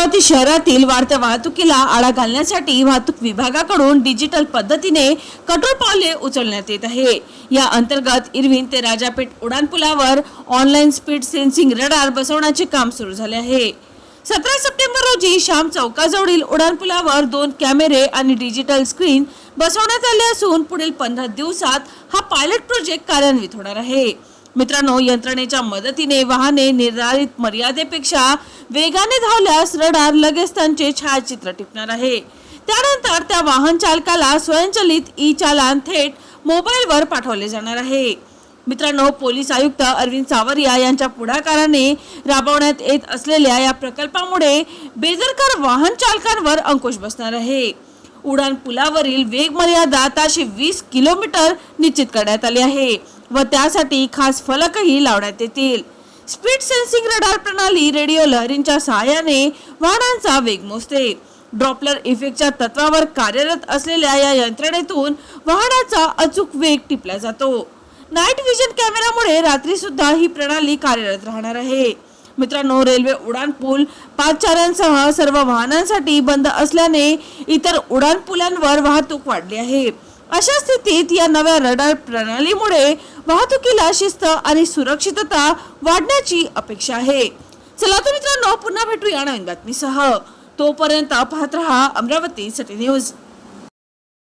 अमरावती शहरातील वाढत्या वाहतुकीला आळा घालण्यासाठी वाहतूक विभागाकडून डिजिटल पद्धतीने कठोर पावले उचलण्यात येत आहे. या अंतर्गत इरविन ते राजापेठ उड्डाणपुलावर ऑनलाईन स्पीड सेन्सिंग रडार बसवण्याचे काम सुरू झाले आहे. सतरा सप्टेंबर रोजी श्याम चौकाजवळील उड्डाणपुलावर दोन कॅमेरे आणि डिजिटल स्क्रीन बसवण्यात आले असून पुढील पंधरा दिवसात हा पायलट प्रोजेक्ट कार्यान्वित होणार आहे. मित्रांनो यंत्रणेच्या मदतीने वाहने निर्धारित मर्यादेपेक्षा वेगाने धावल्यास रडार लगेच त्यांचे छायाचित्र टिपणार आहे. त्यानंतर त्या वाहन चालकाला स्वयंचलित ई चालान थेट मोबाईलवर पाठवले जाणार आहे. मित्रांनो पोलीस आयुक्त अरविंद सावरिया यांच्या पुढाकाराने राबवण्यात येत असलेल्या या प्रकल्पामुळे बेदरकार वाहन चालकांवर अंकुश बसणार आहे. उडान पुलावरील वेग मर्यादा ताशे वीस किलोमीटर निश्चित करण्यात आली आहे व त्यासाठी खास फलकही लावण्यात येतील. स्पीड सेन्सिंग रडार प्रणाली रेडिओ लहरींच्या सहाय्याने वाहनांचा वेग मोजते. ड्रॉपलर इफेक्टच्या तत्वावर कार्यरत असलेल्या या यंत्रणेतून वाहनाचा अचूक वेग टिपला जातो. नाईट विजन कॅमेरामुळे रात्री सुद्धा ही प्रणाली कार्यरत राहणार आहे. मित्रांनो रेल्वे उडान पूल पादचाऱ्यांसह सर्व वाहनांसाठी बंद असल्याने इतर उडान पुलांवर वाहतूक वाढली आहे. अशा स्थितीत या नव्या रडार प्रणालीमुळे वाहतुकीला शिस्त आणि सुरक्षितता वाढण्याची अपेक्षा आहे. चला तर मित्रांनो पुन्हा भेटूया नवीन बातमीसह तोपर्यंत पाहत रहा अमरावती सिटी न्यूज.